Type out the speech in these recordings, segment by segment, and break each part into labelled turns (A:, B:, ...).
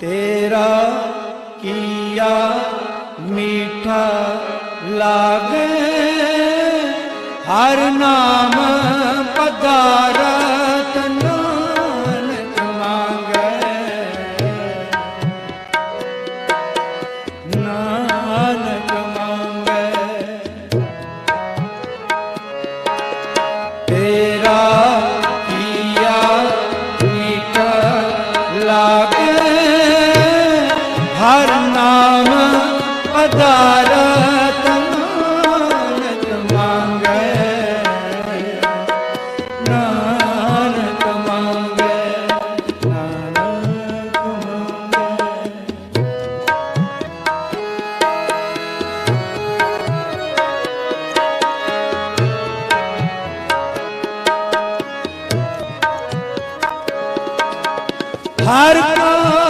A: ਤੇਰਾ ਕੀਆ ਮੀਠਾ ਲਾਗੇ, ਹਰ ਨਾਮ ਪਦਾਰਤ ਨਾਨਕ ਮੰਗੇ। ਨਾਨਕ ਮੰਗੇ। ਤੇਰਾ ਕੀਆ ਮੀਠਾ ਲਾਗੇ ਹਰ ਨਾਮ ਪਧਾਰਤ ਨਾਨਕ ਮੰਗੈ। ਨਾਨਕ ਮੰਗੈ ਨਾਨਕ ਮੰਗੈ। ਹਰ ਕਾ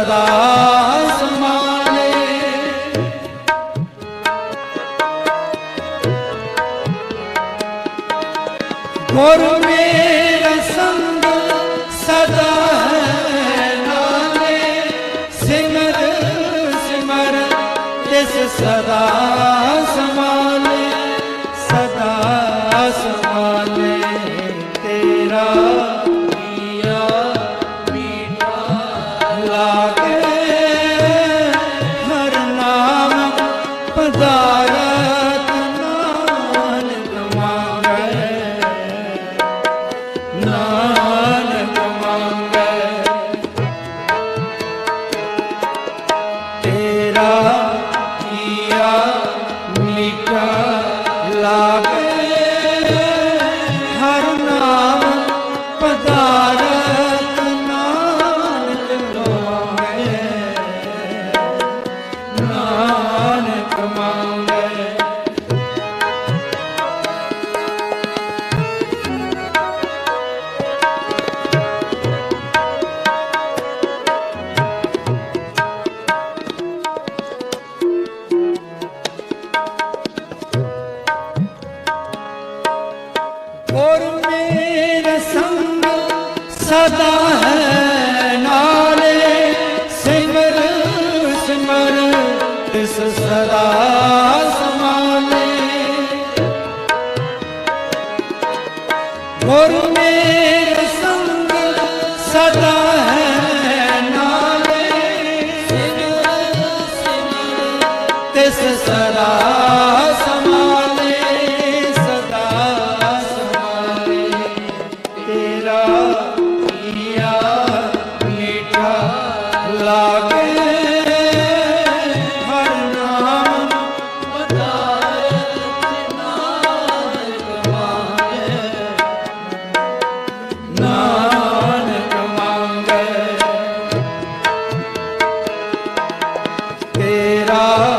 A: सदा 다. ਗੁਰ ਮੇਰ ਸੰਗ ਸਦਾ ਹੈ ਨਾਲੇ ਸਿਮਰ ਸਿਮਰ ਤਿਸ ਸਦਾ ਸਮਾਲੇ ਸਦਾ ਸਮਾਲੇ ਤੇਰਾ ਕੀਆ ਮੀਠਾ ਲਾਗੇ तेरा